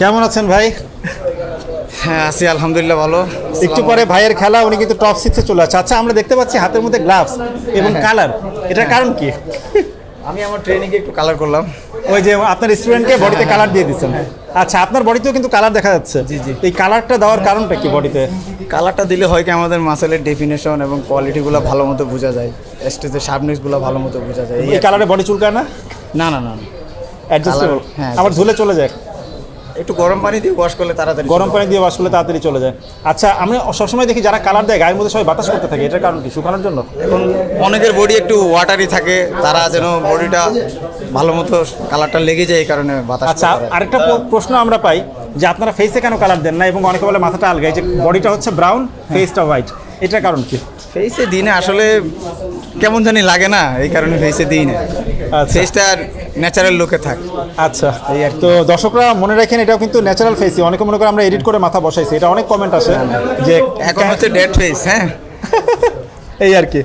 কেমন আছেন ভাই? হ্যাঁ আছি আলহামদুলিল্লাহ ভালো। একটু পরে ভাইয়ের খেলা উনি কিন্তু টপ সিক্সে চলে আসছে। আচ্ছা আমরা দেখতে পাচ্ছি হাতের মধ্যে গ্লাভস এবং কালার এটার কারণ কি? আমি আমার ট্রেনিংয়ে একটু কালার করলাম। ওই যে আপনার স্টুডেন্টকে বডিতে কালার দিয়ে দিচ্ছেন। আচ্ছা আপনার বডিতেও কিন্তু কালার দেখা যাচ্ছে। জি, জি। এই কালারটা দেওয়ার কারণটা কি বডিতে কালারটা দিলে হয় কি আমাদের মাসেলের ডেফিনেশন এবং কোয়ালিটিগুলো ভালো মতো বোঝা যায়। স্টেজের শার্পনেসগুলো ভালো মতো বোঝা যায়। এই কালারে বডি চুলকায় না? না না না না। অ্যাডজাস্টেবল আবার ঝুলে চলে যায়। একটু গরম পানি দিয়ে ওয়াশ করলে তাড়াতাড়ি গরম পানি দিয়ে ওয়াশ করলে তাড়াতাড়ি চলে যায়। আচ্ছা আমি সবসময় দেখি যারা কালার দেয় গায়ের মধ্যে সবাই বাতাস করতে থাকে। এটার কারণ কি? শুকানোর জন্য? এখন অনেকের বডি একটু ওয়াটারি থাকে। তারা যেন বডিটা ভালো মতো কালারটা লেগে যায় এই কারণে বাতাস আচ্ছা আরেকটা প্রশ্ন আমরা পাই যে আপনারা ফেসে কেন কালার দেন না? এবং অনেকে বলে মাথাটা আলগা। এই যে বডিটা হচ্ছে ব্রাউন ফেসটা হোয়াইট এটার কারণ কি? ফেসে দিনে আসলে কেমন জানি লাগে না এই কারণে ফেসে দিই না। ফেসটা ন্যাচারাল লুকে থাক। আচ্ছা এই আর তো দর্শকরা মনে রাখেন এটাও কিন্তু ন্যাচারাল ফেসই অনেকে মনে করে আমরা এডিট করে মাথা বসাইছি। এটা অনেক কমেন্ট আসে। যে এখন হচ্ছে ডেড ফেস হ্যাঁ? এই আর কি।